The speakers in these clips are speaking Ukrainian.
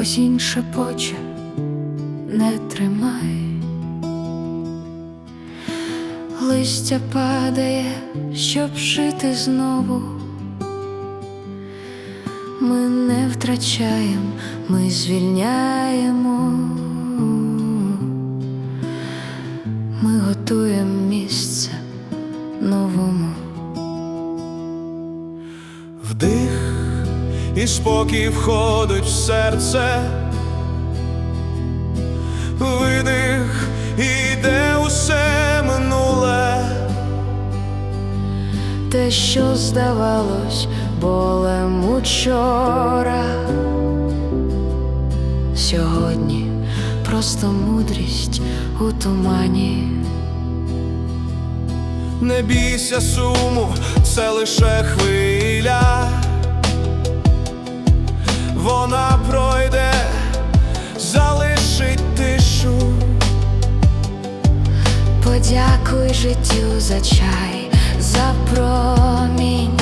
осінь шепоче, не тримай, листя падає, щоб жити знову. Ми не втрачаємо, ми звільняємо, ми готуємо спокій входить в серце, видих і йде усе минуле. Те, що здавалось болем учора, сьогодні просто мудрість у тумані. Не бійся суму, це лише хвиля. Подякуй життю за чай, за промінь,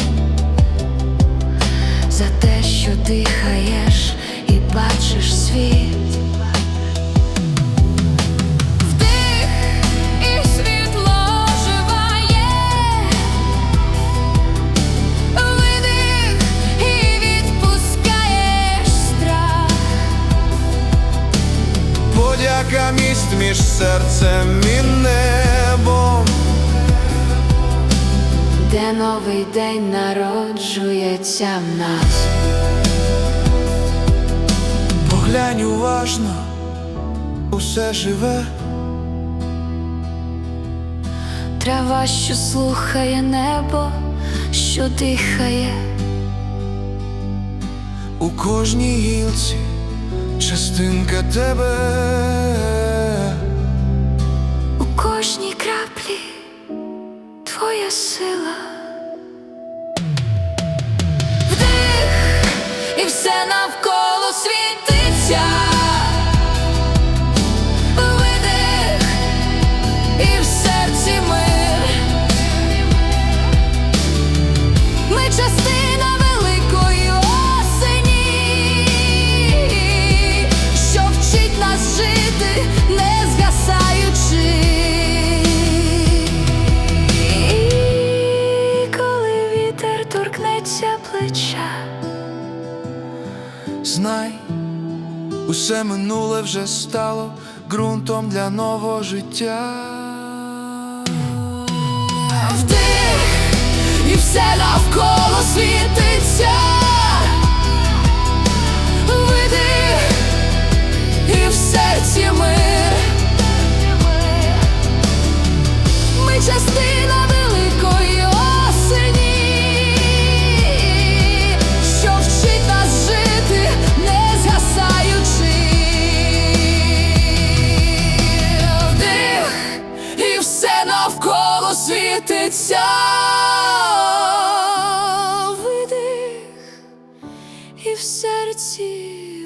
за те, що дихаєш і бачиш світ. Міст між серцем і небом. Де новий день народжується в нас. Поглянь уважно, усе живе. Трава, що слухає небо, що дихає, У кожній гілці частинка тебе. Краплі твоя сила. Вдих, і все навколо світиться. знай, усе минуле вже стало ґрунтом для нового життя. Вдих і все навколо світить світиться видих і в серці.